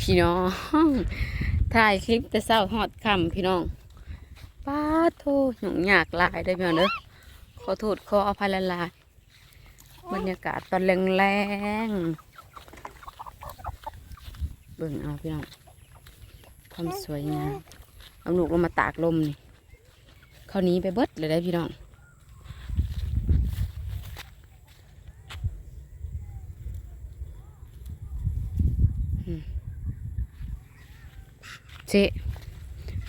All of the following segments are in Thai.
พี่น้องถ่ายคลิปแต่เศร้าฮอดคำพี่น้องป้าโทษหยงยากหลายได้พี่น้องเด้อขอโทษขออภัยละลายบรรยากาศตอนแรงๆเบิ่งเอาพี่น้องความสวยงามเอาลูกลงมาตากลมนี่เขาหนี้ไปเบิดเลยได้พี่น้อง เจ๊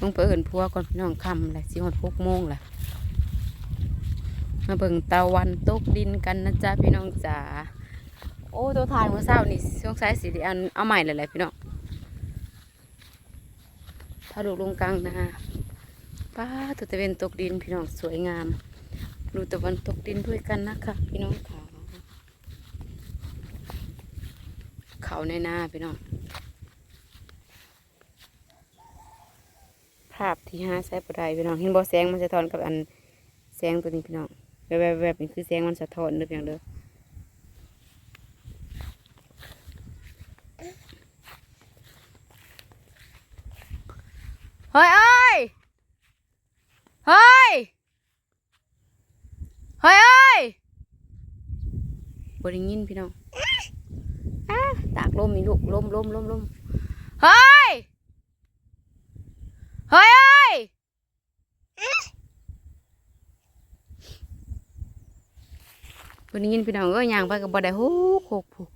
ลงไปเอินพัวก่อนพี่น้องคำแหละสิหดหกโมงแหละมาเบิ่งตะวันตกดินกันนะจ๊ะพี่น้องจ๋าโอ้ตัวทายเมื่อเช้านี่ช่วงสายสีดีอันเอาใหม่เลยแหละพี่น้องถ้าลูกลงกลางนะป้าตัวตะเวนตกดินพี่น้องสวยงาม ดูตะวันตกดินด้วยกันนะคะพี่น้องขาเขาในหน้าพี่น้องาพที่ห้าใช้บ่ได้พี่น้องเห็นบ่แสงมันสะท้อนกับอันแสงตัวนี้พี่น้องแบบแบบแบบนี้คือแสงมันสะท้อนเด้อพี่น้องเด้อเฮ้ยเอ้ยเฮ้ยเฮ้ยเอ้ยบ่ได้ยินพี่น้องตากลมนี่ลูกลมลมลมลมเฮ้ย เฮ้ยเอ้ยวันนี้ยินพี่น้องเอ้ยย่างไปกับบ่ได้ฮู้โคกผู้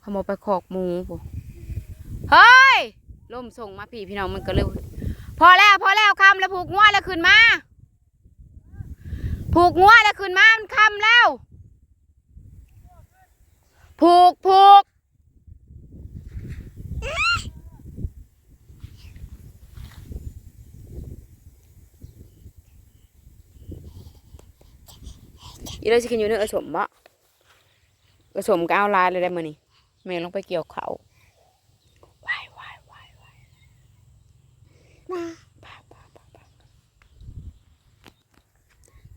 เขาบอกไปขอกหมูผู้เฮ้ยลมส่งมาพี่พี่น้องมันก็เร็วพอแล้วพอแล้วคำแล้วผูกงัวแล้วขึ้นมา ผูกงัวแล้วขึ้นมามันคำแล้ว ผูกผูก อีเราจะกินอยู่เนื้อสมบ่กระสมก็เอาลายเลยได้มื้อนี้แม่ลงไปเกี่ยวเขาวายวายวายวายป้าป้าป้าป้า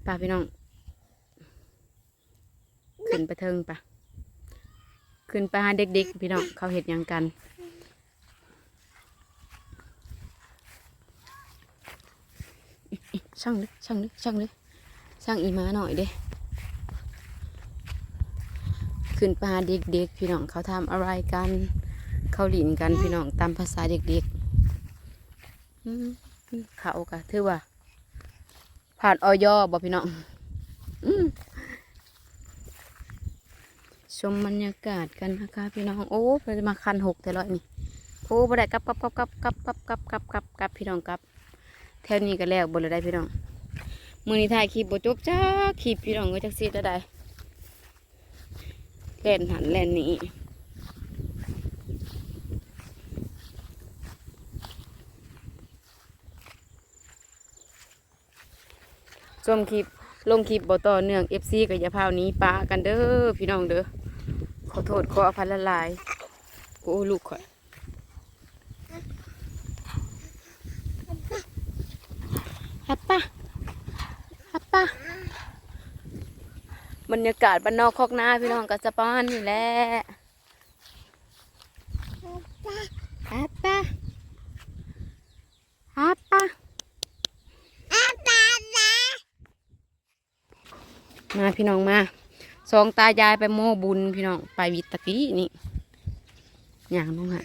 ป้าพี่น้อง ขึ้นไปเทิงปะขึ้นไปหาเด็กๆ พี่น้องเขาเห็ดหยังกันช่างเลยช่างเลยช่างเลยช่างอีม้าหน่อยเด้ ขึ้นปหาเด็กๆพี่น้องเขาทำอะไรกัน เขาหลินกันพี่น้องตามภาษาเด็กๆเขากะถือว่า ผ่านออยบ่พี่น้องชมบรรยากาศกันนะคะพี่น้องโอ้ไปมาคันหกแต่ละนี่โอ้บ่ได้กับกับกับกับกับกับกับกับกับกับพี่น้องกับแถวนี้ก็แล้วบ่ได้พี่น้องมือนี้ถ่ายคลิปบ่จบจ้าคลิปพี่น้องก็จักซีได้ได้ เล่นหันเล่นนี้ชมคลิปลงคลิปบ่ต่อเนื่อง FC กับยาพาวนี้ปากันเด้อพี่น้องเด้อขอโทษขออภัยละลายโอ้ลูกข่อยฮัปปะฮัปปะ บรรยากาศบ้านนอกคอกนาพี่น้องก็จะประมาณนี้แหละฮัปปะฮัปปะมาพี่น้องมาสองตายายไปโม่บุญพี่น้องไปวิตตะกี้นี่อย่างน้องฮะ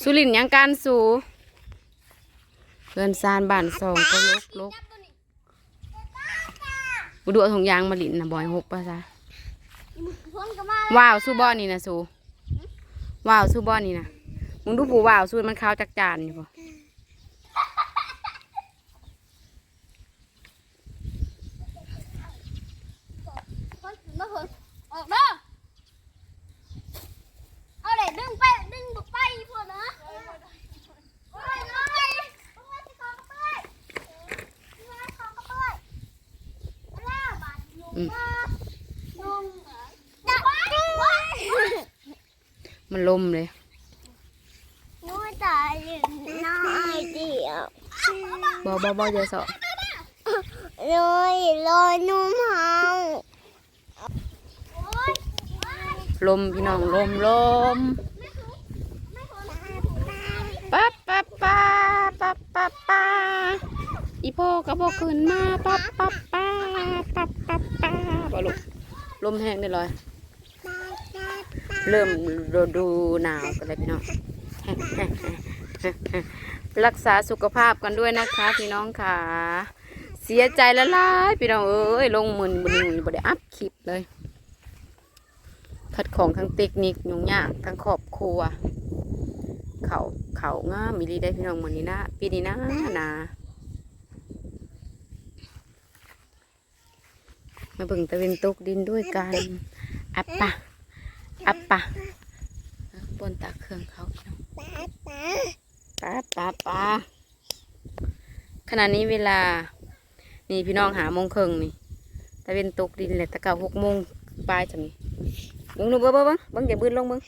สุรินทร์ยังการสู่เพื่อนซานบ้านสองก็ลกลก บุดูเอาถุงยางมาหลินนะบอยหกป่ะจ๊ะพ้นก็มาว้าวสู้บอนี่นะสู้ว้าวสู้บอนี่นะมึงดูผู้ว้าวสู้มันขาวจักจานอยู่ปะ พ้นมาพ้นออกเด้อเอาเลยดึงไปดึงไปพ้นนะไปเลยไปที่คอกระเปื่อยไปคอกระเปื่อยแล้วบาดยุง มันลมเลยน้ตายน้อยเดียวบอบอบอเยอะสอบลอยลอยนุ่มเฮาลมพี่น้องลมลมปั๊บปั๊บปั๊บปั๊บปั๊บปั๊บ อีพ่อก็บอกขึ้นมาปั๊บปั๊บปั๊บปั๊บปั๊บปั๊บบ่ลูกลมแห้งได้เลยเริ่มฤดูหนาวกันเลยพี่น้องรักษาสุขภาพกันด้วยนะคะพี่น้องค่ะเสียใจละลายพี่น้องเอ้ยลงมือมือบ่ได้อัพคลิปเลยขัดของทั้งเทคนิคยุ่งยากทั้งครอบครัว เขาเขางามมิลีได้พี่น้องมือนี้นะปีนี้นะนะ มาเบิ่งตะเวนตกดินด้วยกันอัปปะอัปปะบนตาเครื่องเขาพี่น้องป้าป้าป้าขณะนี้เวลา นี่พี่น้องหาโมงครึ่งนี่ตะเวนตกดินเลยตะเก่าหกโมงปลายจังนี่เบิ้งดูเบิ้งเบิ้งเบิ้งเบิ้งอย่าบืนลงเบิ้ง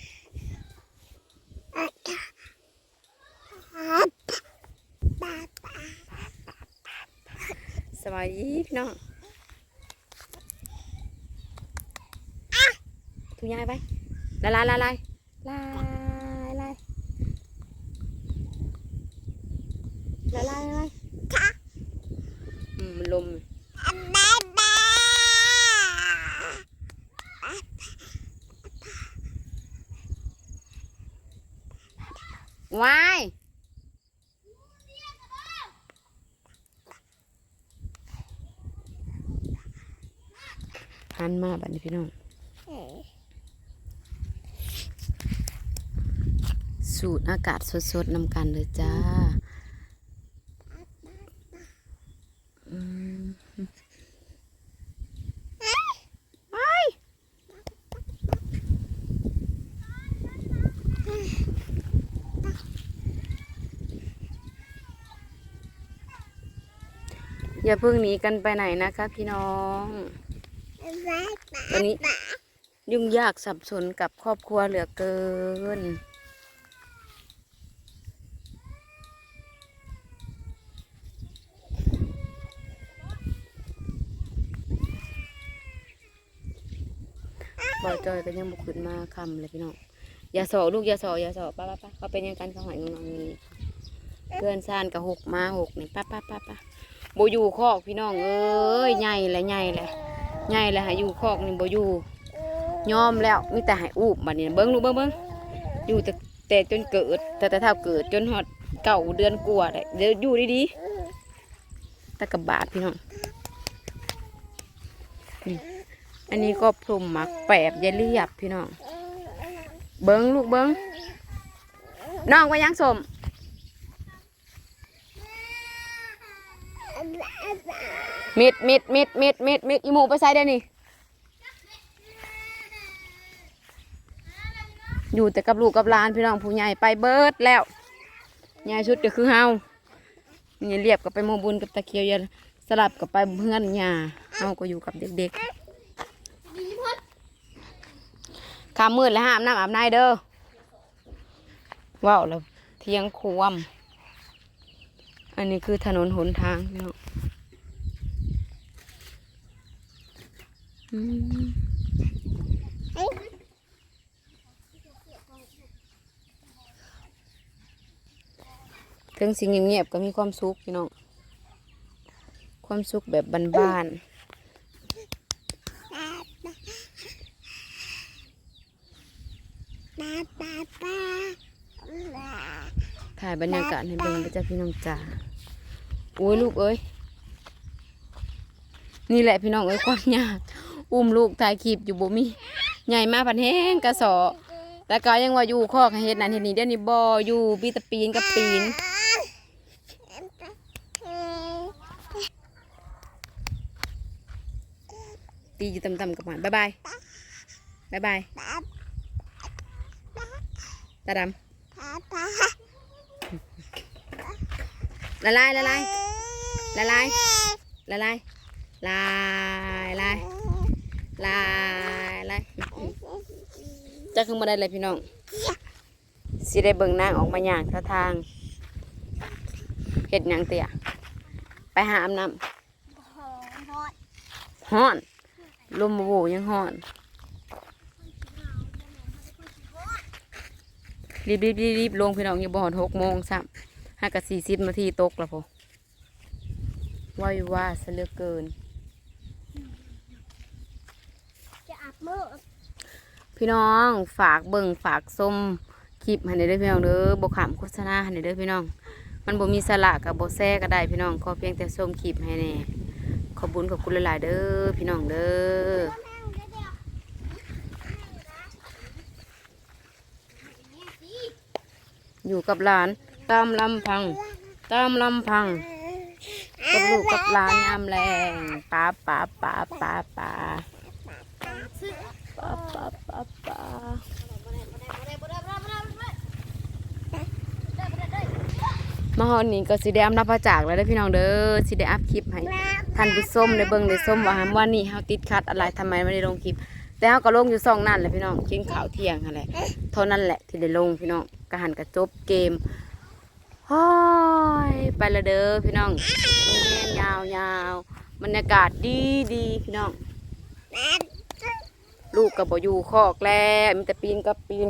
สวัสดีพี่น้อง ทุยายไปละลายละลายละลายละลายละลายอืมมันลมวายหันมาบัดนี้พี่น้อง สูดอากาศสดๆนำกันเลยจ้าอืมไปอย่าเพิ่งหนีกันไปไหนนะคะพี่น้องวันนี้ยุ่งยากสับสนกับครอบครัวเหลือเกิน บอยจอยก็ยังบุกขึ้นมาคำเลยพี่น้องอย่าสอลูกอย่าสออย่าสอป้าป้าป้าเขาเป็นยังกันเขาหายงงนี่เพื่อนซ่านกับหกมาหกนี่ป้าป้าป้าป้าโบอยู่คอกพี่น้องเอ้ยใหญ่และใหญ่แหละใหญ่แหละหายอยู่คอกนี่โบอยู่ยอมแล้วมีแต่หายอูบบัดนี้เบิ้งลูกเบิ้งเบิ้งอยู่แต่แต่จนเกิด แต่แต่เท่าเกิดจนหอดเก่าเดือนกว่าเลยเดี๋ยวอยู่ดีๆตะกะบาดพี่น้อง อันนี้ก็พรมหมักแปบยายเรียบพี่น้อง เบิ้งลูกเบิ้งน้องไปยังสมมิดมิดมิดมิดมิดมิดอีหมูไปใส่ได้นี่ อยู่แต่กับลูกกับหลานพี่น้องผู้ใหญ่ไปเบิดแล้วใหญ่ชุดก็คือเฮาเนี่ยเรียบกับไปโมบุญกับตะเคียวยาสลับกับไปเพื่อนหญ้าเฮาก็อยู่กับเด็กๆ ขามืดแล้วห้ามน้ำอาบน้ำเด้อว้าวแล้วเที่ยงควม อันนี้คือถนนหนทางพี่น้องอืมถึงสิ่งเงียบๆก็มีความสุขพี่น้อง ความสุขแบบบ้านๆ ถ่ายบรรยากาศให้เบิ่งนะจ๊ะพี่น้องจ๋าโอ้ยลูกเอ้ยนี่แหละพี่น้องเอ้ยความยากอุ้มลูกถ่ายคลิปอยู่บ่มีใหญ่มากพันแห้งกระสอแต่ก็ยังว่าอยู่คอกให้เฮ็ดนั่นเฮ็ดนี่เดี๋ยวนี้บ่อยู่ปีตะปีนกับปีนตีอยู่ต่ำๆกับมันบ๊ายบายบ๊ายบายตาดำ ละลายละลายละลายละลายลายลายลายลายจะขึ้นมาได้เลยพี่น้องสิได้เบิ่งนางออกมาอย่างท่าทางเห็ดหยังเตียไปหาอาบน้ำฮ้อนลมโบโบยังฮ้อนรีบรีบรีบรีบลงพี่น้องอย่าบ่หอนหกโมงซ้ำ ห้ากับสี่สิบนาทีตกแล้วพอว่ายว่าซะเลือเกิน จะอาบมือพี่น้องฝากเบิ่งฝากส้มคลิปให้ในเด้อพี่น้องเด้อบ่ขามโฆษณาให้ในเด้อพี่น้อง มันบ่มีสาระกับบ่แซ่ก็ได้พี่น้องขอเพียงแต่ส้มคลิปให้แน่ขอบุญขอบคุณหลายๆเด้อพี่น้องเด้ออยู่กับหลาน ตามลำพัง ตามลำพังกับลูกกับหลานยามแรงป้าป้าป้าป้าป้าป้าป้าป้าป้าบ่ได้บ่ได้บ่ได้บ่ได้บ่ได้บ่ได้ได้บ่ได้ได้มาฮอนนี้ก็สิได้อำลาพระจากแล้วเด้พี่น้องเด้อสิได้อัพคลิปให้ท่านผู้ชมได้เบิ่งได้ชมว่าวันนี้เฮาติดขัดอะไรทำไมไม่ได้ลงคลิป แต่เฮาก็ลงอยู่สองนั่นแหละพี่น้องกินข้าวเที่ยงนั่นแหละเท่านั้นแหละที่ได้ลงพี่น้องกระหันกระจบเกม ฮ้ยไปละเด้อพี่น้องยาวยาวบรรยากาศดีดีพี่น้อง ลูกกับบอยู่คอกแล้วมีแต่ปีนกับปีน